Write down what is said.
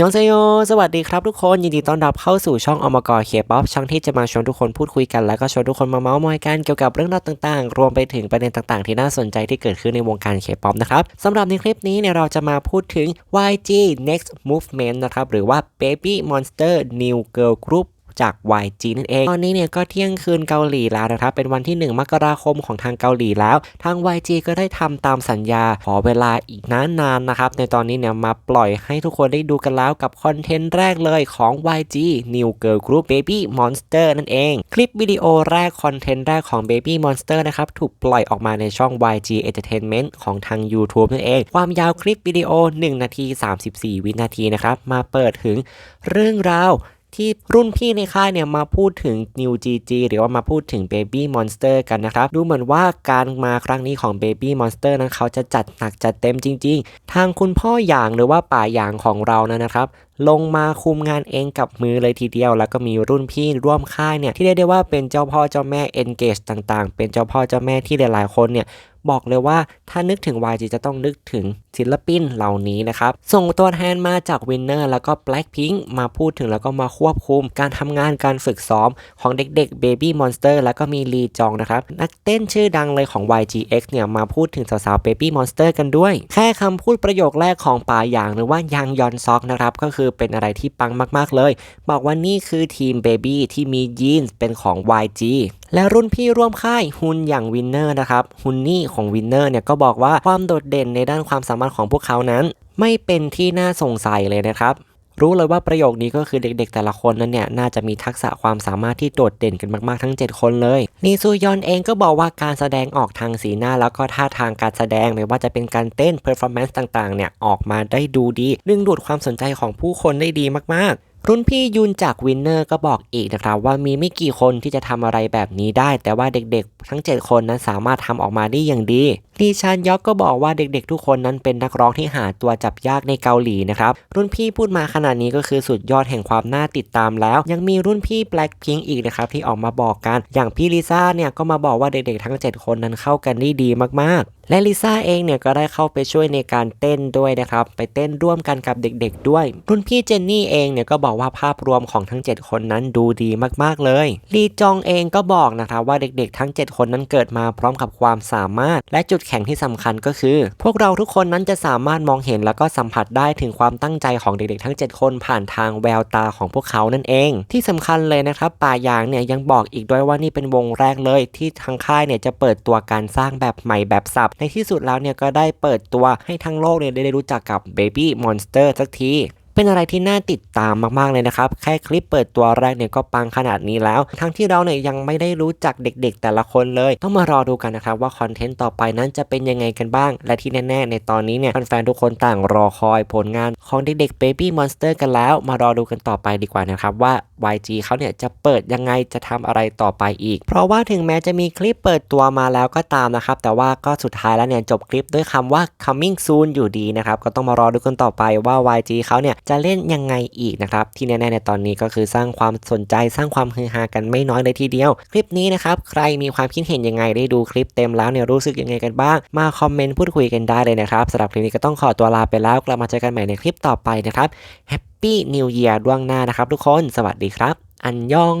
ยองเซโย สวัสดีครับทุกคน ยินดีต้อนรับเข้าสู่ช่องอมกรเคป๊อปช่องที่จะมาชวนทุกคนพูดคุยกัน แล้วก็ชวนทุกคนมาเมาส์มอยกันเกี่ยวกับเรื่องราวต่างๆ รวมไปถึงประเด็นต่างๆ ที่น่าสนใจที่เกิดขึ้นในวงการเคป๊อปนะครับสำหรับในคลิปนี้เนี่ยเราจะมาพูดถึง YG Next Movement นะครับ หรือว่า Baby Monster New Girl Group จาก YG นั่นเอง ตอนนี้เนี่ยก็เที่ยงคืนเกาหลีแล้วนะครับ เป็นวันที่ 1 มกราคมของทางเกาหลีแล้ว ทาง YG ก็ได้ทำตามสัญญา ขอเวลาอีกนานๆนนะครับ ในตอนนี้เนี่ยมาปล่อยให้ทุกคนได้ดูกันแล้วกับคอนเทนต์แรกเลยของ YG New Girl Group Baby Monster นั่นเอง คลิปวิดีโอแรกคอนเทนต์แรกของ Baby Monster นะครับถูกปล่อยออกมาในช่อง YG Entertainment ของทาง YouTube นั่นเอง ความยาวคลิปวิดีโอ 1 นาที 34 วินาทีนะครับมาเปิดถึงเรื่องราว ที่รุ่นพี่ในค่ายเนี่ยมาพูดถึง New GG หรือว่ามาพูดถึง Baby Monster กันนะครับ ดูเหมือนว่าการมาครั้งนี้ของ Baby Monster นั้นเขาจะจัดหนักจัดเต็มจริง ๆ ทางคุณพ่ออย่างหรือว่าป่าอย่างของเรานะนะครับลงมาคุมงานเองกับมือเลยทีเดียว แล้วก็มีรุ่นพี่ร่วมค่ายเนี่ยที่เรียกได้ว่าเป็นเจ้าพ่อเจ้าแม่ Engage ต่างๆ เป็นเจ้าพ่อเจ้าแม่ที่หลายๆคนเนี่ยบอกเลยว่าถ้านึกถึง YG จะต้องนึกถึง ศิลปินเหล่านี้นะครับ ส่งตัวแทนมาจาก Winner แล้วก็ Blackpink มาพูดถึงแล้วก็มาควบคุม การทำงานการฝึกซ้อมของเด็กๆ Baby Monster แล้วก็มีลีจองนะครับ นักเต้นชื่อดังเลยของ YGX เนี่ยมาพูดถึงสาวๆ Baby Monster กันด้วย แค่คำพูดประโยคแรกของป่าหยางหรือว่ายังยอนซอกนะครับ ก็คือเป็นอะไรที่ปังมากๆเลย บอกว่านี่คือทีม Baby ที่มียีนส์เป็นของ YG และรุ่นพี่ร่วมค่ายฮุนอย่างวินเนอร์นะครับฮุนนี่ของวินเนอร์เนี่ยก็บอกว่าความโดดเด่นในด้านความสามารถารถของพวกเขานั้น ไม่เป็นที่น่าสงสัยเลยนะครับ รู้เลยว่าประโยคนี้ก็คือเด็กๆ แต่ละคนนั้นเนี่ยน่าจะมีทักษะความสามารถที่โดดเด่นกันมากๆทั้ง 7 คนเลยนีซูยอนเองก็บอกว่าการแสดงออกทางสีหน้าแล้วก็ท่าทางการแสดงไม่ว่าจะเป็นการเต้นเพอร์ฟอร์แมนซ์ต่างๆเนี่ยออกมาได้ดูดี ดึงดูดความสนใจของผู้คนได้ดีมากๆรุ่นพี่ยุนจากวินเนอร์ก็บอกอีกนะครับว่ามีไม่กี่คนที่จะทำอะไรแบบนี้ได้ แต่ว่าเด็กๆ ทั้ง 7 คนนั้นสามารถทำออกมาได้อย่างดี ลีชานยอกก็บอกว่าเด็กๆ ทุกคนนั้นเป็นนักร้องที่หาตัวจับยากในเกาหลีนะครับ รุ่นพี่พูดมาขนาดนี้ก็คือสุดยอดแห่งความน่าติดตามแล้ว ยังมีรุ่นพี่ Blackpink อีกนะครับที่ออกมาบอกกัน อย่างพี่ลิซ่าเนี่ยก็มาบอกว่าเด็กๆทั้ง 7 คนนั้นเข้ากันได้ดีมากๆ และลิซ่าเองเนี่ยก็ได้เข้าไปช่วยในการเต้นด้วยนะครับ ไปเต้นร่วมกันกับเด็กๆ ด้วย รุ่นพี่เจนนี่เองเนี่ยก็บอกว่าภาพรวมของทั้ง 7 คนนั้นดูดีมากๆเลยลีจองเองก็บอกนะครับว่าเด็กๆ ทั้ง 7 คนนั้นเกิดมาพร้อมกับความสามารถ และจุดแข็งที่สำคัญก็คือ พวกเราทุกคนนั้นจะสามารถมองเห็นแล้วก็สัมผัสได้ถึงความตั้งใจของเด็กๆทั้ง 7 คนผ่านทางแววตาของพวกเขานั่นเอง ที่สำคัญเลยนะครับป่ายางเนี่ยยังบอกอีกด้วยว่านี่เป็นวงแรกเลยที่ทางค่ายเนี่ยจะเปิดตัวการสร้างแบบใหม่แบบสับในที่สุดแล้วเนี่ยก็ได้เปิดตัวให้ทั้งโลกเนี่ยได้รู้จักกับ Baby Monster สักที เป็นอะไรที่น่าติดตามมากๆเลยนะครับ แค่คลิปเปิดตัวแรกเนี่ยก็ปังขนาดนี้แล้ว ทั้งที่เราเนี่ยยังไม่ได้รู้จักเด็กๆ แต่ละคนเลย ต้องมารอดูกันนะครับว่าคอนเทนต์ต่อไปนั้นจะเป็นยังไงกันบ้าง และที่แน่ๆ ในตอนนี้เนี่ยแฟนๆทุกคนต่างรอคอยผลงานของเด็กๆ Baby Monster กันแล้ว มารอดูกันต่อไปดีกว่านะครับว่า YG เขาเนี่ยจะเปิดยังไงจะทำอะไรต่อไปอีก เพราะว่าถึงแม้จะมีคลิปเปิดตัวมาแล้วก็ตามนะครับแต่ว่าก็สุดท้ายแล้วเนี่ยจบคลิปด้วยคำว่า coming soon อยู่ดีนะครับก็ต้องมารอดูกันต่อไปว่า YG เขาเนี่ยจะเล่นยังไงอีกนะครับ ที่แน่ๆในตอนนี้ก็คือสร้างความสนใจสร้างความฮือฮากันไม่น้อยเลยทีเดียว คลิปนี้นะครับ ใครมีความคิดเห็นยังไงได้ดูคลิปเต็มแล้วเนี่ยรู้สึกยังไงกันบ้าง มาคอมเมนต์พูดคุยกันได้เลยนะครับสำหรับคลิปนี้ก็ต้องขอตัวลาไปแล้วกลับมาเจอกันใหม่ในคลิปต่อไปนะครับ Happy New Year ล่วงหน้านะครับทุกคน สวัสดีครับ อันยอง